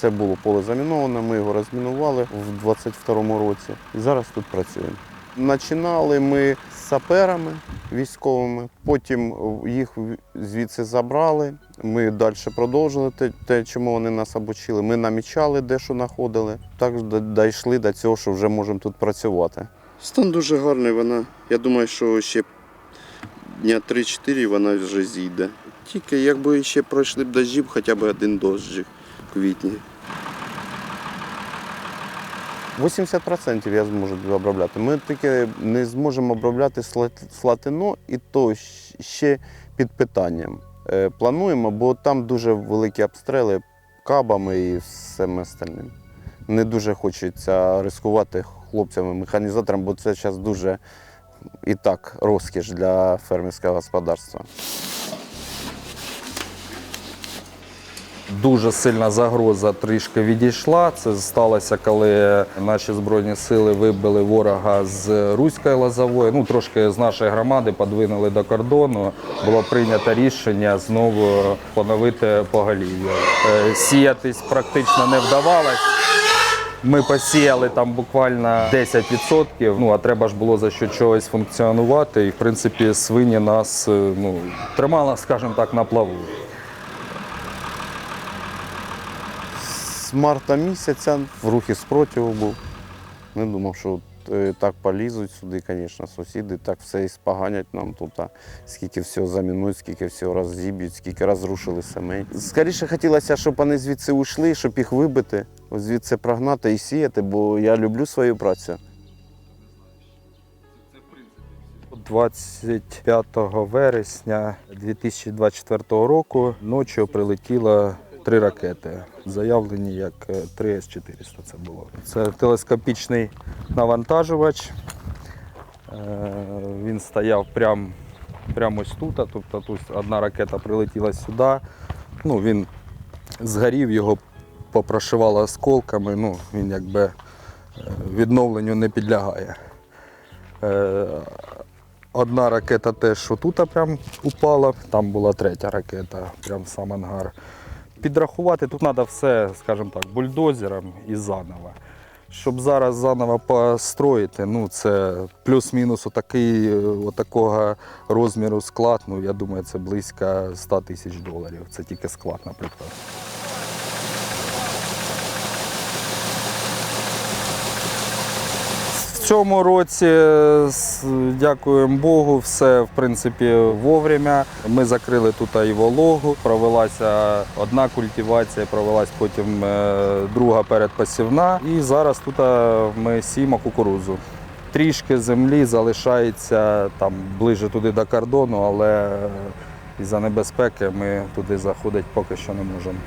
Це було поле заміноване, ми його розмінували в 22-му році і зараз тут працюємо. Починали ми з саперами військовими, потім їх звідси забрали. Ми далі продовжили те, те, чому вони нас обучили. Ми намічали, де що знаходили. Так дійшли до цього, що вже можемо тут працювати. Стан дуже гарний. Вона. Я думаю, що ще дня 3-4 вона вже зійде. Тільки якби ще пройшли б дощі, хоча б один дощик в квітні. 80% я зможу обробляти. Ми тільки не зможемо обробляти сла- слатино і то ще під питанням. Е, Плануємо, бо там дуже великі обстріли кабами і всім остальним. Не дуже хочеться ризикувати хлопцями, механізаторам, бо це зараз дуже і так розкіш для фермерського господарства. Дуже сильна загроза трішки відійшла. Це сталося, коли наші збройні сили вибили ворога з Руської Лозової. Ну трошки з нашої громади подвинули до кордону. Було прийнято рішення знову поновити поголів'я. Е, Сіятись практично не вдавалось. Ми посіяли там буквально 10%, ну а треба ж було за що чогось функціонувати. І в принципі свині нас е, ну, тримала, скажімо так, на плаву. Марта місяця в рухі спротиву був. Не думав, що е, так полізуть сюди, звісно, сусіди, так все і споганять нам тут. Скільки всього замінують, скільки всього розіб'ють, скільки розрушили сімей. Скоріше хотілося, щоб вони звідси ушли, щоб їх вибити, звідси прогнати і сіяти, бо я люблю свою працю. 25 вересня 2024 року ночі прилетіло три ракети. Заявлені як е, 3 С-400 це було. Це телескопічний навантажувач. Е, Він стояв прямо прямо ось тут. Тобто тут одна ракета прилетіла сюди. Ну, він згорів, його попрошивало осколками. Ну, він якби е, відновленню не підлягає. Е, Одна ракета теж отут прям упала, там була третя ракета, прям сам ангар. Підрахувати тут треба все, скажімо так, бульдозером і заново. Щоб зараз заново построїти, ну це плюс-мінус отакий, е, отакого розміру склад, ну я думаю, це близько 100 тисяч доларів. Це тільки склад, наприклад. Цьому році, дякуємо Богу, все в принципі вовремя. Ми закрили тут і вологу, провелася одна культивація, провелась потім е, друга передпосівна. І зараз тут е, ми сіємо кукурузу. Трішки землі залишається там ближче туди до кордону, але е, із-за небезпеки ми туди заходити поки що не можемо.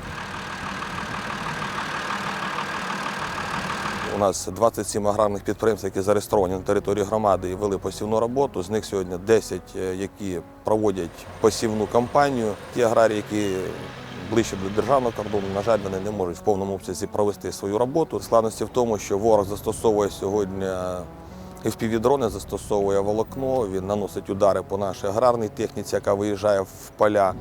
У нас 27 аграрних підприємств, які зареєстровані на території громади і вели посівну роботу. З них сьогодні 10, е, які проводять посівну кампанію. Ті аграрії, які ближче до державного кордону, на жаль, вони не можуть в повному обсязі провести свою роботу. Складності в тому, що ворог застосовує сьогодні FPV-дрони, застосовує волокно, він наносить удари по нашій аграрній техніці, яка виїжджає в поля.